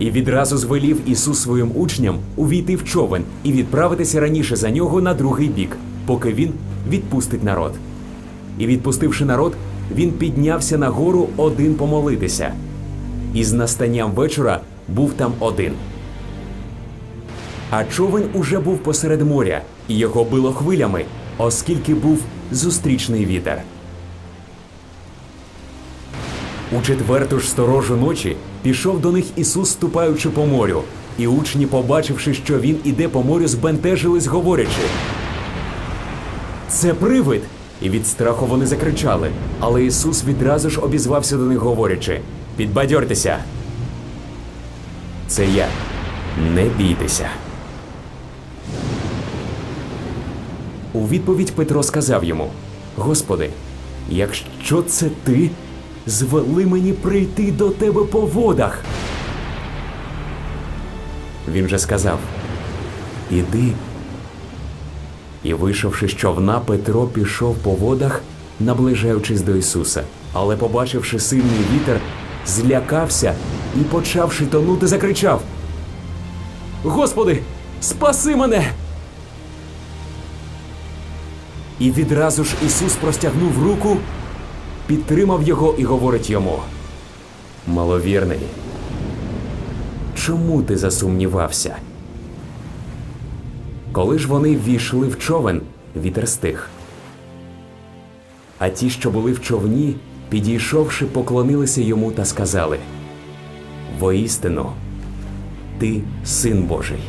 І відразу звелів Ісус своїм учням увійти в човен і відправитися раніше за нього на другий бік, поки він відпустить народ. І відпустивши народ, він піднявся на гору один помолитися. І з настанням вечора був там один. А човен уже був посеред моря, і його било хвилями, оскільки був зустрічний вітер. У четверту ж сторожу ночі пішов до них Ісус, ступаючи по морю, і учні, побачивши, що він іде по морю, збентежились, говорячи. Це привид. І від страху вони закричали. Але Ісус відразу ж обізвався до них, говорячи: Підбадьортеся. Це я. Не бійтеся. У відповідь Петро сказав йому: Господи, якщо це ти, звели мені прийти до тебе по водах. Він же сказав: Іди. І, вийшовши з човна, Петро пішов по водах, наближаючись до Ісуса. Але, побачивши сильний вітер, злякався і, почавши тонути, закричав: Господи, спаси мене! І відразу ж Ісус простягнув руку, підтримав його і говорить йому: Маловірний, чому ти засумнівався? Коли ж вони ввійшли в човен, вітер стих. А ті, що були в човні, підійшовши, поклонилися йому та сказали: Воістину, ти син Божий.